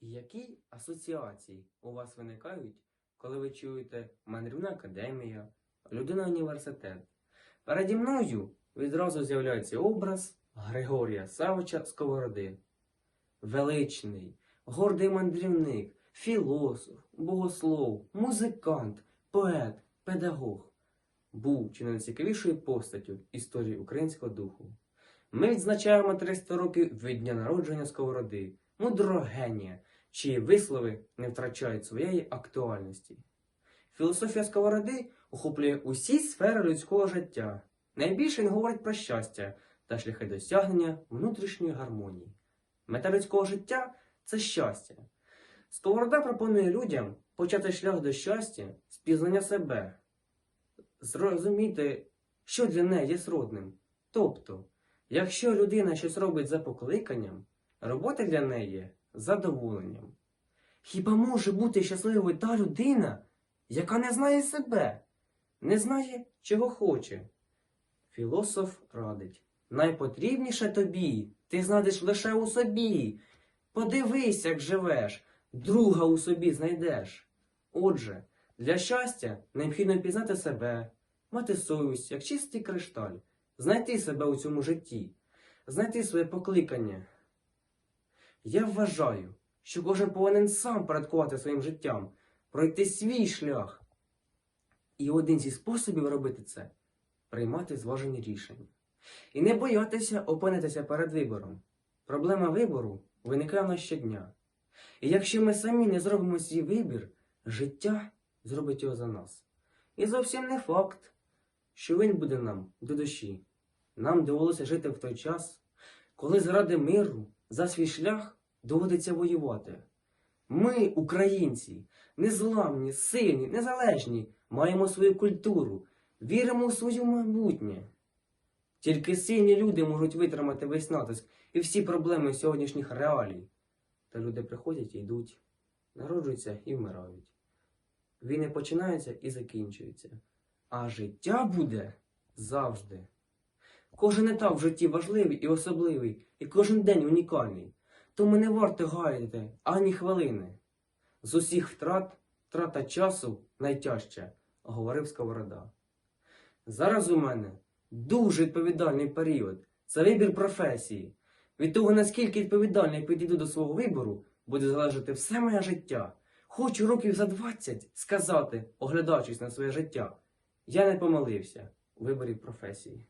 Які асоціації у вас виникають, коли ви чуєте мандрівна академія, людина університет? Переді мною відразу з'являється образ Григорія Савича Сковороди. Величний, гордий мандрівник, філософ, богослов, музикант, поет, педагог. Був чи не найцікавішою постаттю історії українського духу. Ми відзначаємо 300 років від дня народження Сковороди, мудрого генія, чиї вислови не втрачають своєї актуальності. Філософія Сковороди охоплює усі сфери людського життя. Найбільше він говорить про щастя та шляхи досягнення внутрішньої гармонії. Мета людського життя це щастя. Сковорода пропонує людям почати шлях до щастя з пізнання себе, зрозуміти, що для неї є сродним. Тобто, якщо людина щось робить за покликанням, робота для неї задоволенням. Хіба може бути щасливою та людина, яка не знає себе, не знає, чого хоче? Філософ радить. Найпотрібніше тобі, ти знайдеш лише у собі. Подивись, як живеш, друга у собі знайдеш. Отже, для щастя необхідно пізнати себе, мати совість, як чистий кришталь, знайти себе у цьому житті, знайти своє покликання. Я вважаю, що кожен повинен сам порядкувати своїм життям, пройти свій шлях. І один зі способів робити це приймати зважені рішення. І не боятися опинитися перед вибором. Проблема вибору виникає в щодня. І якщо ми самі не зробимо свій вибір, життя зробить його за нас. І зовсім не факт, що він буде нам до душі. Нам довелося жити в той час, коли заради миру за свій шлях доводиться воювати. Ми, українці, незламні, сильні, незалежні, маємо свою культуру, віримо у своє майбутнє. Тільки сильні люди можуть витримати весь натиск і всі проблеми сьогоднішніх реалій. Та люди приходять і йдуть, народжуються і вмирають. Війни починаються і закінчуються. А життя буде завжди. Кожен етап в житті важливий і особливий, і кожен день унікальний. Тому не варто гаяти ані хвилини. З усіх втрат втрата часу найтяжча, говорив Сковорода. Зараз у мене дуже відповідальний період. Це вибір професії. Від того, наскільки відповідально я підійду до свого вибору, буде залежати все моє життя. Хочу років за 20 сказати, оглядаючись на своє життя, я не помилився у виборі професії.